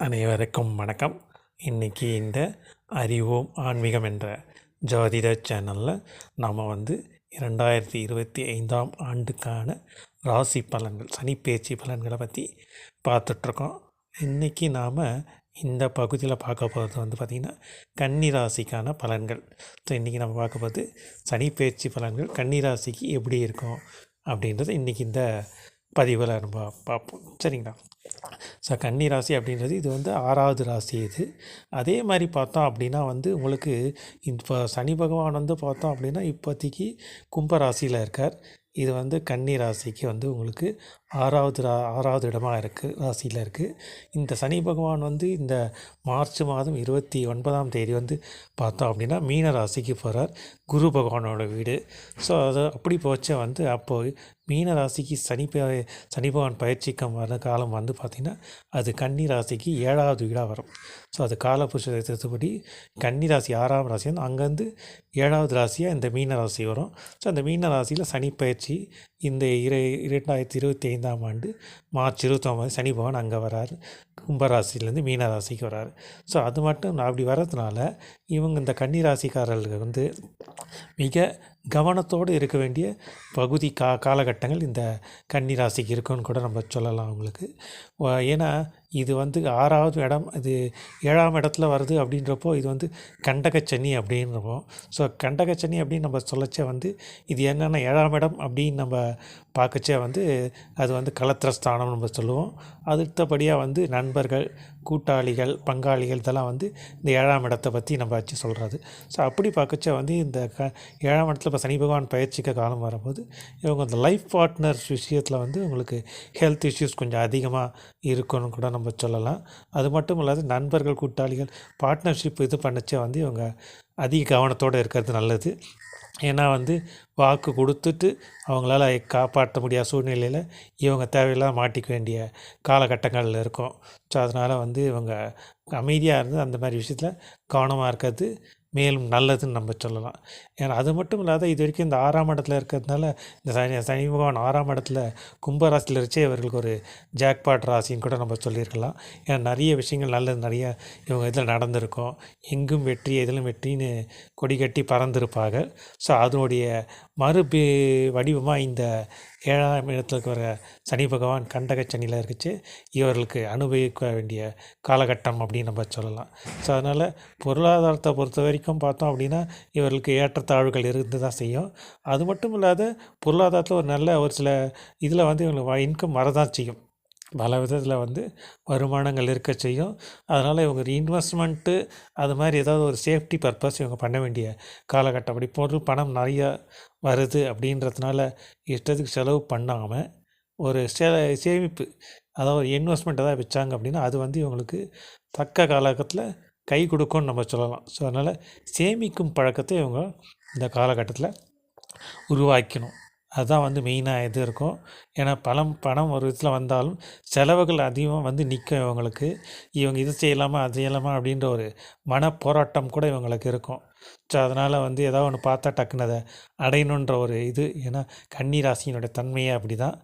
அனைவருக்கும் வணக்கம். இன்றைக்கி இந்த அறிவோம் ஆன்மீகம் என்ற ஜோதிட சேனலில் நாம் வந்து இரண்டாயிரத்தி இருபத்தி ஐந்தாம் ஆண்டுக்கான ராசி பலன்கள் சனிப்பெயர்ச்சி பலன்களை பற்றி பார்த்துட்ருக்கோம். இன்றைக்கி நாம் இந்த பகுதியில் பார்க்க போகிறது வந்து பார்த்திங்கன்னா கன்னி ராசிக்கான பலன்கள். ஸோ இன்றைக்கி நம்ம பார்க்க போகிறது சனிப்பெயர்ச்சி பலன்கள் கன்னி ராசிக்கு எப்படி இருக்கும் அப்படின்றது இன்றைக்கி இந்த பதிவில் நம்ம பார்ப்போம். சரிங்களா? ஸோ கன்னி ராசி அப்படின்றது இது வந்து ஆறாவது ராசி இது. அதே மாதிரி பார்த்தோம் அப்படின்னா வந்து உங்களுக்கு இப்போ சனி பகவான் வந்து பார்த்தோம் அப்படின்னா இப்போதைக்கு கும்ப ராசியில் இருக்கார். இது வந்து கன்னி ராசிக்கு வந்து உங்களுக்கு ஆறாவது ரா ஆறாவது இடமாக இருக்குது ராசியில் இருக்குது இந்த சனி பகவான் வந்து இந்த மார்ச் மாதம் இருபத்தி ஒன்பதாம் தேதி வந்து பார்த்தோம் அப்படின்னா மீன ராசிக்கு போகிறார் குரு பகவானோட வீடு. ஸோ அது அப்படி போச்ச வந்து அப்போது மீன ராசிக்கு சனி சனி பகவான் பயிற்சிக்கம் வர காலம் வந்து பார்த்திங்கன்னா அது கன்னி ராசிக்கு ஏழாவது வீடாக வரும். ஸோ அது காலபுருஷத்துபடி கன்னி ராசி ஆறாம் ராசி வந்து அங்கேருந்து ஏழாவது ராசியாக இந்த மீன ராசி வரும். ஸோ அந்த மீன ராசியில் சனி பயிற்சி இந்த இரு இரண்டாயிரத்தி இருபத்தி ஐந்தாம் ஆண்டு மார்ச் இருபத்தொம்பது சனி பகவான் அங்கே வராரு. கும்பராசிலேருந்து மீனராசிக்கு வராரு. ஸோ அது மட்டும் அப்படி வர்றதுனால இவங்க இந்த கன்னிராசிக்காரர்களுக்கு வந்து மிக கவனத்தோடு இருக்க வேண்டிய பகுதி கா காலகட்டங்கள் இந்த கன்னி ராசிக்கு இருக்குன்னு கூட நம்ம சொல்லலாம் அவங்களுக்கு. ஏன்னா இது வந்து ஆறாவது இடம் இது ஏழாம் இடத்துல வருது அப்படின்றப்போ இது வந்து கண்டகச்சனி அப்படின்றப்போ. ஸோ கண்டகச்சனி அப்படின்னு நம்ம சொல்லச்சே வந்து இது என்னென்ன ஏழாம் இடம் அப்படின்னு நம்ம பார்க்கச்சே வந்து அது வந்து கலத்திரஸ்தானம் நம்ம சொல்லுவோம். அடுத்தபடியாக வந்து நண்பர்கள் கூட்டாளிகள் பங்காளிகள் இதெல்லாம் வந்து இந்த ஏழாம் இடத்தை பற்றி நம்ம வச்சு சொல்கிறது ஸோ அப்படி பார்க்கச்ச வந்து இந்த க ஏழாம் இடத்துல இப்போ சனி பகவான் பயிற்சிக்க காலம் வரும்போது இவங்க அந்த லைஃப் பார்ட்னர் விஷயத்தில் வந்து உங்களுக்கு ஹெல்த் இஷ்யூஸ் கொஞ்சம் அதிகமாக இருக்குன்னு கூட நம்ம சொல்லலாம். அது மட்டும் இல்லாத நண்பர்கள் கூட்டாளிகள் பார்ட்னர்ஷிப் இது பண்ணச்சே வந்து இவங்க அதிக கவனத்தோடு இருக்கிறது நல்லது. ஏன்னா வந்து வாக்கு கொடுத்துட்டு அவங்களால காப்பாற்ற முடியாத சூழ்நிலையில் இவங்க தேவையில்லாம மாட்டிக்க வேண்டிய காலகட்டங்களில் இருக்கும். ஸோ அதனால் வந்து இவங்க அமைதியாக இருந்து அந்த மாதிரி விஷயத்தில் கவனமாக இருக்கிறது. மேலும் நல்லதுன்னு நம்ம சொல்லலாம். ஏன்னா அது மட்டும் இல்லாத இது வரைக்கும் இந்த ஆறாம் இடத்துல இருக்கிறதுனால இந்த சனி சனி பகவான் ஆறாம் இடத்துல கும்பராசியில் இருச்சே இவர்களுக்கு ஒரு ஜாக்பாட் ராசின்னு கூட நம்ம சொல்லியிருக்கலாம். ஏன்னா நிறைய விஷயங்கள் நல்லது நிறைய இவங்க இதில் நடந்திருக்கும். எங்கும் வெற்றி எதிலும் வெற்றின்னு கொடி கட்டி பறந்திருப்பாங்க. ஸோ அதனுடைய மறு வடிவமாக இந்த ஏழாம் இடத்துக்கு வர சனி பகவான் கண்டக சனியில் இருக்குச்சு இவர்களுக்கு அனுபவிக்க வேண்டிய காலகட்டம் அப்படின்னு நம்ம சொல்லலாம். ஸோ அதனால் பொருளாதாரத்தை பொறுத்த வரைக்கும் பார்த்தோம் அப்படின்னா இவர்களுக்கு ஏற்றத்தாழ்வுகள் இருந்து தான் செய்யும். அது மட்டும் இல்லாத பொருளாதாரத்தில் ஒரு நல்ல ஒரு சில இதில் வந்து இவங்களுக்கு இன்கம் வரதான் செய்யும். பல விதத்தில் வந்து வருமானங்கள் இருக்க செய்யும். அதனால் இவங்க இன்வெஸ்ட்மெண்ட்டு அது மாதிரி ஏதாவது ஒரு சேஃப்டி பர்பஸ் இவங்க பண்ண வேண்டிய காலகட்டம். அப்படி பொருள் பணம் நிறையா வருது அப்படின்றதுனால இஷ்டத்துக்கு செலவு பண்ணாமல் ஒரு சே சேமிப்பு அதாவது ஒரு இன்வெஸ்ட்மெண்ட் ஏதாவது வச்சாங்க அப்படின்னா அது வந்து இவங்களுக்கு தக்க காலகட்டத்தில் கை கொடுக்கும்னு நம்ம சொல்லலாம். ஸோ அதனால் சேமிக்கும் பழக்கத்தை இவங்க இந்த காலகட்டத்தில் உருவாக்கணும் அதுதான் வந்து மெயினாக இது இருக்கும். ஏன்னா பணம் பணம் ஒரு விதத்தில் வந்தாலும் செலவுகள் அதிகமாக வந்து நிற்கும் இவங்களுக்கு. இவங்க இது செய்யலாமா அது செய்யலாமா அப்படின்ற ஒரு மன போராட்டம் கூட இவங்களுக்கு இருக்கும். ஸோ அதனால் வந்து ஏதாவது ஒன்று பார்த்தா டக்குன்னு அதை அடையணுன்ற ஒரு இது. ஏன்னா கன்னி ராசியினுடைய தன்மையே அப்படி தான்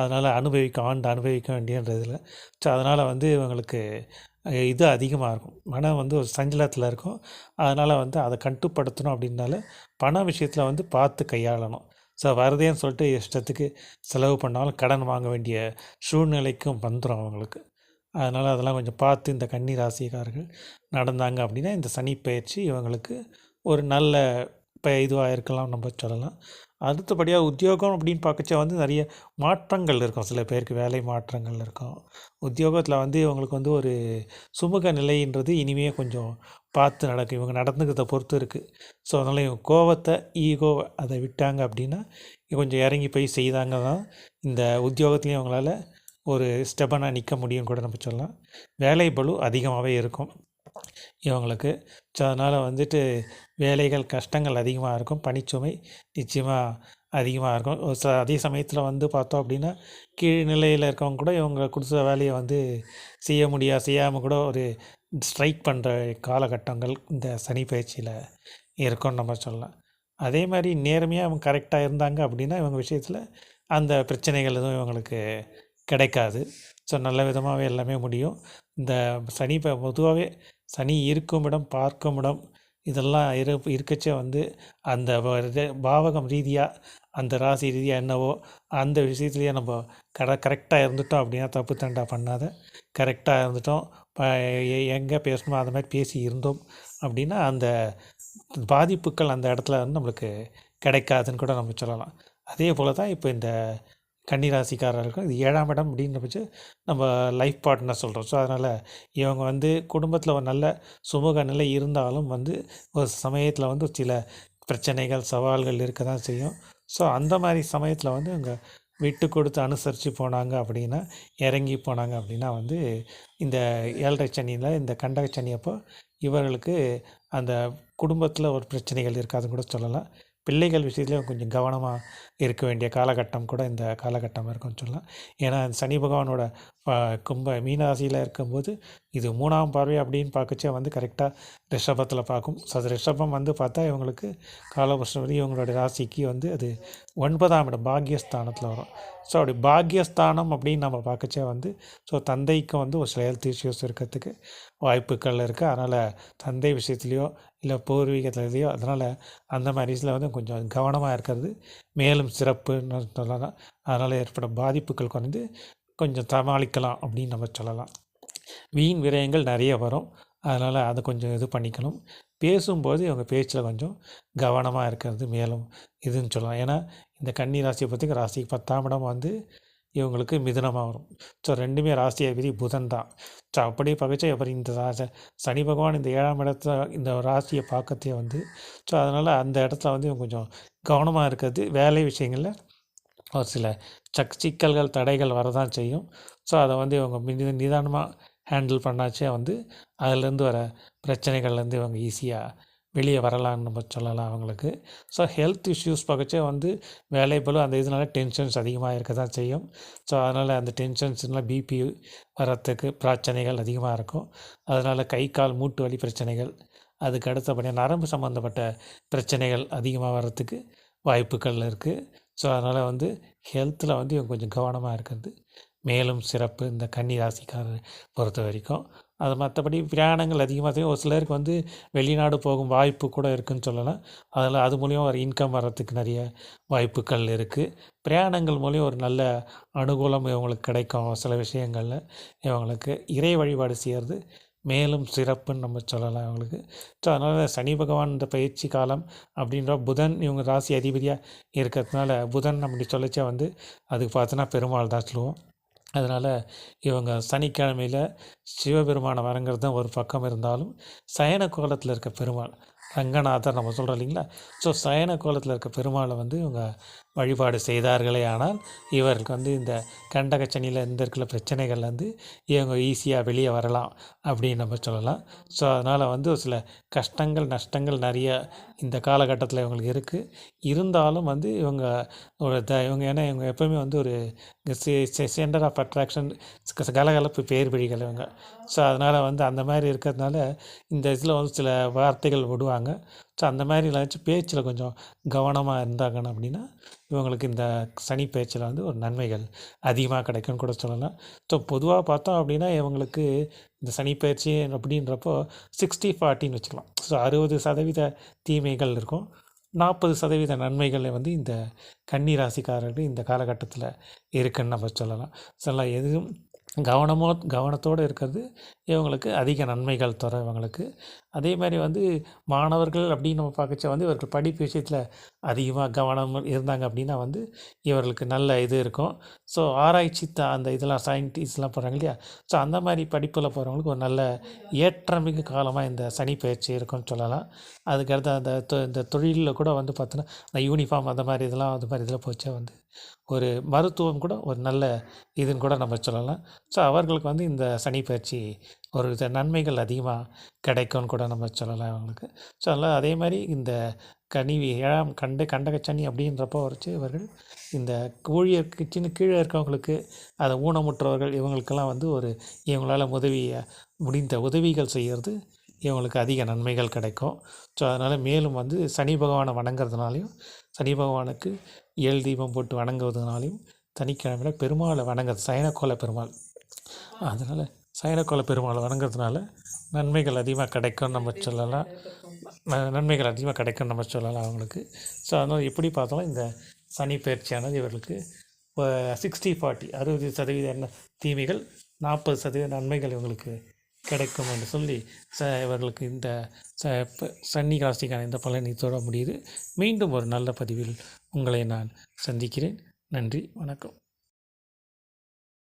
அதனால் அனுபவிக்க ஆண்டு அனுபவிக்க வேண்டியன்றதில் ஸோ அதனால் வந்து இவங்களுக்கு இது அதிகமாக இருக்கும். மனம் வந்து ஒரு சஞ்சலத்தில் இருக்கும். அதனால் வந்து அதை கட்டுப்படுத்தணும் அப்படின்னால பண விஷயத்தில் வந்து பார்த்து கையாளணும். ஸோ வருதேன்னு சொல்லிட்டு இஷ்டத்துக்கு செலவு பண்ணாலும் கடன் வாங்க வேண்டிய சூழ்நிலைக்கும் வந்துடும் அவங்களுக்கு. அதனால் அதெல்லாம் கொஞ்சம் பார்த்து இந்த கன்னி ராசிக்காரர்கள் நடந்தாங்க அப்படின்னா இந்த சனி பயிற்சி இவங்களுக்கு ஒரு நல்ல இப்போ இதுவாக இருக்கலாம் நம்ம சொல்லலாம். அடுத்தபடியாக உத்தியோகம் அப்படின்னு பார்க்கச்ச வந்து நிறைய மாற்றங்கள் இருக்கும். சில பேருக்கு வேலை மாற்றங்கள் இருக்கும். உத்தியோகத்தில் வந்து இவங்களுக்கு வந்து ஒரு சுமூக நிலைன்றது இனிமே கொஞ்சம் பார்த்து நடக்கும். இவங்க நடந்துக்கிறத பொறுத்து இருக்குது ஸோ அதனால் இவங்க கோவத்தை ஈகோவை அதை விட்டாங்க அப்படின்னா கொஞ்சம் இறங்கி போய் செய்தாங்க தான் இந்த உத்தியோகத்துலேயும் அவங்களால ஒரு ஸ்டெபனாக நிற்க முடியும்னு கூட நம்ம சொல்லலாம். வேலை பலு அதிகமாகவே இருக்கும். இவங்களுக்கு. ஸோ அதனால் வந்துட்டு வேலைகள் கஷ்டங்கள் அதிகமாக இருக்கும். பணிச்சுமை நிச்சயமாக அதிகமாக இருக்கும். ச அதே சமயத்தில் வந்து பார்த்தோம் அப்படின்னா கீழ் நிலையில் இருக்கவங்க கூட இவங்க கொடுத்த வேலையை வந்து செய்ய முடியாது செய்யாமல் கூட ஒரு ஸ்ட்ரைக் பண்ணுற காலகட்டங்கள் இந்த சனி பயிற்சியில் இருக்கும்னு நம்ம சொல்லலாம். அதே மாதிரி நேர்மையாக அவங்க கரெக்டாக இருந்தாங்க அப்படின்னா இவங்க விஷயத்தில் அந்த பிரச்சனைகள் எதுவும் இவங்களுக்கு கிடைக்காது. ஸோ நல்ல விதமாகவே எல்லாமே முடியும். இந்த சனி பொதுவாகவே சனி இருக்கும் இடம் பார்க்கும் இடம் இதெல்லாம் இரு இருக்கச்சே வந்து அந்த இது பாவகம் ரீதியாக அந்த ராசி ரீதியாக என்னவோ அந்த விஷயத்துலேயே நம்ம கர கரெக்டாக இருந்துட்டோம் அப்படின்னா தப்பு தண்டா பண்ணாத. கரெக்டாக இருந்துட்டோம். எங்கே பேசணுமோ அந்த மாதிரி பேசி இருந்தோம் அப்படின்னா அந்த பாதிப்புகள் அந்த இடத்துல வந்து நம்மளுக்கு கிடைக்காதுன்னு கூட நம்ம சொல்லலாம். அதே போல் தான் இப்போ இந்த கன்னிராசிக்காரர்கள் இது ஏழாம் இடம் அப்படின்ற பட்சம் நம்ம லைஃப் பார்ட்னர் சொல்கிறோம் ஸோ அதனால் இவங்க வந்து குடும்பத்தில் ஒரு நல்ல சுமூக நிலை இருந்தாலும் வந்து ஒரு சமயத்தில் வந்து சில பிரச்சனைகள் சவால்கள் இருக்க தான் செய்யும். ஸோ அந்த மாதிரி சமயத்தில் வந்து அவங்க விட்டு கொடுத்து அனுசரித்து போனாங்க அப்படின்னா இறங்கி போனாங்க அப்படின்னா வந்து இந்த ஏழரை சனியில் இந்த கண்டக சனி அப்போ இவர்களுக்கு அந்த குடும்பத்தில் ஒரு பிரச்சனைகள் இருக்காதுன்னு கூட சொல்லலாம். பிள்ளைகள் விஷயத்துலையும் கொஞ்சம் கவனமாக இருக்க வேண்டிய காலகட்டம் கூட இந்த காலகட்டம் இருக்கும்னு சொல்லலாம். ஏன்னா சனி பகவானோட கும்ப மீனராசியில் இருக்கும்போது இது மூணாம் பார்வை அப்படின்னு பார்க்கச்சே வந்து கரெக்டாக ரிஷபத்தில் பார்க்கும். ஸோ அது ரிஷபம் வந்து பார்த்தா இவங்களுக்கு காலபுருஷன் இவங்களோட ராசிக்கு வந்து அது ஒன்பதாம் இடம் பாக்யஸ்தானத்தில் வரும். ஸோ அப்படி பாக்கியஸ்தானம் அப்படின்னு நம்ம பார்க்கச்சே வந்து ஸோ தந்தைக்கும் வந்து ஒரு சில ஹெல்த் இஷ்யூஸ் இருக்கிறதுக்கு வாய்ப்புகள் இருக்குது அதனால் தந்தை விஷயத்துலையோ இல்லை பூர்வீகத்துலையோ அதனால் அந்த மாதிரி இதில் வந்து கொஞ்சம் கவனமாக இருக்கிறது. மேலும் சிறப்புன்னு சொல்லலாம் அதனால் ஏற்படும் பாதிப்புகள் குறைந்து கொஞ்சம் சமாளிக்கலாம் அப்படின்னு நம்ம சொல்லலாம். வீண் விரயங்கள் நிறைய வரும். அதனால் அதை கொஞ்சம் இது பண்ணிக்கணும். பேசும்போது இவங்க பேச்சில் கொஞ்சம் கவனமாக இருக்கிறது மேலும் இதுன்னு சொல்லலாம். ஏன்னா இந்த கன்னி ராசியை பற்றி ராசி பத்தாம் இடம் வந்து இவங்களுக்கு மிதுனமாக வரும். ஸோ ரெண்டுமே ராசி அதிபதி புதன் தான். ஸோ அப்படியே பகைச்சா அப்புறம் இந்த ராச சனி பகவான் இந்த ஏழாம் இடத்துல இந்த ராசியை பார்க்கறதே வந்து ஸோ அதனால் அந்த இடத்துல வந்து இவங்க கொஞ்சம் கவனமாக இருக்கிறது. வேலை விஷயங்களில் ஒரு சில சக் சிக்கல்கள் தடைகள் வரதான் செய்யும். ஸோ அதை வந்து இவங்க நிதானமாக ஹேண்டில் பண்ணாச்சே. வந்து அதுலேருந்து வர பிரச்சனைகள்லேருந்து இவங்க ஈஸியாக வெளியே வரலாம்னு நம்ம சொல்லலாம் அவங்களுக்கு. ஸோ ஹெல்த் இஷ்யூஸ் பக்கச்சே வந்து வேலை போல அந்த இதனால டென்ஷன்ஸ் அதிகமாக இருக்க தான் செய்யும். ஸோ அதனால் அந்த டென்ஷன்ஸ்னால் பிபி வரத்துக்கு பிரச்சனைகள் அதிகமாக இருக்கும். அதனால் கை கால் மூட்டு வலி பிரச்சனைகள் அதுக்கு அடுத்தபடியாக நரம்பு சம்மந்தப்பட்ட பிரச்சனைகள் அதிகமாக வர்றதுக்கு வாய்ப்புகள் இருக்குது ஸோ அதனால் வந்து ஹெல்த்தில் வந்து இவங்க கொஞ்சம் கவனமாக இருக்கிறது. மேலும் சிறப்பு இந்த கன்னி ராசிக்காரர் பொறுத்த வரைக்கும். அது மற்றபடி பிரயாணங்கள் அதிகமாக செய்யும். ஒரு சிலருக்கு வந்து வெளிநாடு போகும் வாய்ப்பு கூட இருக்குன்னு சொல்லலாம். அதில் அது மூலியம் ஒரு இன்கம் வர்றதுக்கு நிறைய வாய்ப்புகள் இருக்குது பிரயாணங்கள் மூலியம் ஒரு நல்ல அனுகூலம் இவங்களுக்கு கிடைக்கும் சில விஷயங்களில். இவங்களுக்கு இறை வழிபாடு செய்கிறது மேலும் சிறப்புன்னு நம்ம சொல்லலாம் இவங்களுக்கு ஸோ அதனால் சனி பகவான் இந்த பயிற்சி காலம் அப்படின்ற புதன் இவங்க ராசி அதிபதியாக இருக்கிறதுனால புதன் அப்படி சொல்லிச்சா வந்து அதுக்கு பார்த்தோன்னா பெருமாள் தான் சொல்லுவோம். அதனால் இவங்க சனிக்கிழமையில் சிவபெருமானை வணங்குறது தான் ஒரு பக்கம் இருந்தாலும் சயன கோலத்தில் இருக்க பெருமாள். ரங்கநாதர் நம்ம சொல்கிறோம் இல்லைங்களா? ஸோ சயன கோலத்தில் இருக்க பெருமாளை வந்து இவங்க வழிபாடு செய்தார்களே ஆனால் இவருக்கு வந்து இந்த கண்டகச்சனியில் இந்த இருக்கிற பிரச்சனைகள்லேருந்து இவங்க ஈஸியாக வெளியே வரலாம் அப்படின்னு நம்ம சொல்லலாம். ஸோ அதனால் வந்து ஒரு சில கஷ்டங்கள் நஷ்டங்கள் நிறைய இந்த காலகட்டத்தில் இவங்களுக்கு இருக்குது இருந்தாலும் வந்து இவங்க ஒரு த இவங்க ஏன்னா இவங்க எப்போவுமே வந்து ஒரு சென்டர் ஆஃப் அட்ராக்ஷன் கலகலப்பு பேர் பிழிகள் இவங்க. ஸோ அதனால் வந்து அந்த மாதிரி இருக்கிறதுனால இந்த இதில் வந்து சில வார்த்தைகள் விடுவாங்க. ஸோ அந்த மாதிரி ஏதாச்சும் பேச்சில் கொஞ்சம் கவனமாக இருந்தாங்கன்னு அப்படின்னா இவங்களுக்கு இந்த சனி பேச்சில் வந்து ஒரு நன்மைகள் அதிகமாக கிடைக்கும்னு கூட சொல்லலாம். ஸோ பொதுவாக பார்த்தோம் அப்படின்னா இவங்களுக்கு இந்த சனி பயிற்சி அப்படின்றப்போ சிக்ஸ்டி ஃபார்ட்டின்னு வச்சுக்கலாம். ஸோ அறுபது சதவீத தீமைகள் இருக்கும். நாற்பது சதவீத நன்மைகள் வந்து இந்த கன்னி ராசிக்காரர்கள் இந்த காலகட்டத்தில் இருக்குன்னு நம்ம சொல்லலாம். சொல்லலாம் எதுவும் கவனமோ கவனத்தோடு இருக்கிறது. இவங்களுக்கு அதிக நன்மைகள் தரும் இவங்களுக்கு. அதே மாதிரி வந்து மாணவர்கள் அப்படின்னு நம்ம பார்க்கச்ச வந்து இவர்கள் படிப்பு விஷயத்தில் அதிகமாக கவனம் இருந்தாங்க அப்படின்னா வந்து இவர்களுக்கு நல்ல இது இருக்கும். ஸோ ஆராய்ச்சி த அந்த இதெல்லாம் சயின்டிஸ்ட்லாம் போகிறாங்க இல்லையா? ஸோ அந்த மாதிரி படிப்பில் போகிறவங்களுக்கு ஒரு நல்ல ஏற்றமிகு காலமாக இந்த சனி பயிற்சி இருக்கும்னு சொல்லலாம். அதுக்கடுத்து அந்த தொ- இந்த தொழிலில் கூட வந்து பார்த்தோன்னா அந்த யூனிஃபார்ம் அந்த மாதிரி இதெல்லாம் அது மாதிரி இதில் போச்சா வந்து ஒரு மருத்துவம் கூட ஒரு நல்ல இதுன்னு கூட நம்ம சொல்லலாம். ஸோ அவர்களுக்கு வந்து இந்த சனி பயிற்சி ஒரு வித நன்மைகள் அதிகமாக கிடைக்கும்னு கூட நம்ம சொல்லலாம் அவங்களுக்கு. ஸோ அதனால் அதே மாதிரி இந்த கனிவி ஏழாம் கண்ட கண்டகச்சனி அப்படின்றப்போ வரைச்சு இவர்கள் இந்த ஊழியருக்கு சின்ன கீழே இருக்கவங்களுக்கு அதை ஊனமுற்றவர்கள் இவங்களுக்கெல்லாம் வந்து ஒரு இவங்களால் உதவியை முடிந்த உதவிகள் செய்கிறது இவங்களுக்கு அதிக நன்மைகள் கிடைக்கும். ஸோ அதனால் மேலும் வந்து சனி பகவானை வணங்குறதுனாலையும் சனி பகவானுக்கு ஏழு தீபம் போட்டு வணங்குவதனாலையும் சனிக்கிழமையில் பெருமாளை வணங்குறது சயனக்கோல பெருமாள். அதனால் சைனக்கோள பெருமாளை வணங்குறதுனால நன்மைகள் அதிகமாக கிடைக்கும்னு நம்ம சொல்லலாம். நன்மைகள் அதிகமாக கிடைக்கும்னு நம்ம சொல்லலாம் அவங்களுக்கு. ஸோ அதனால் எப்படி பார்த்தாலும் இந்த சனி பயிற்சியானது இவர்களுக்கு சிக்ஸ்டி ஃபார்ட்டி அறுபது சதவீத என்ன தீமைகள் நாற்பது சதவீத நன்மைகள் இவங்களுக்கு கிடைக்கும் என்று சொல்லி ச இவர்களுக்கு இந்த ச சன்னி ராசிக்கான இந்த பலனை தொட முடியுது. மீண்டும் ஒரு நல்ல பதிவில் உங்களை நான் சந்திக்கிறேன். நன்றி வணக்கம்.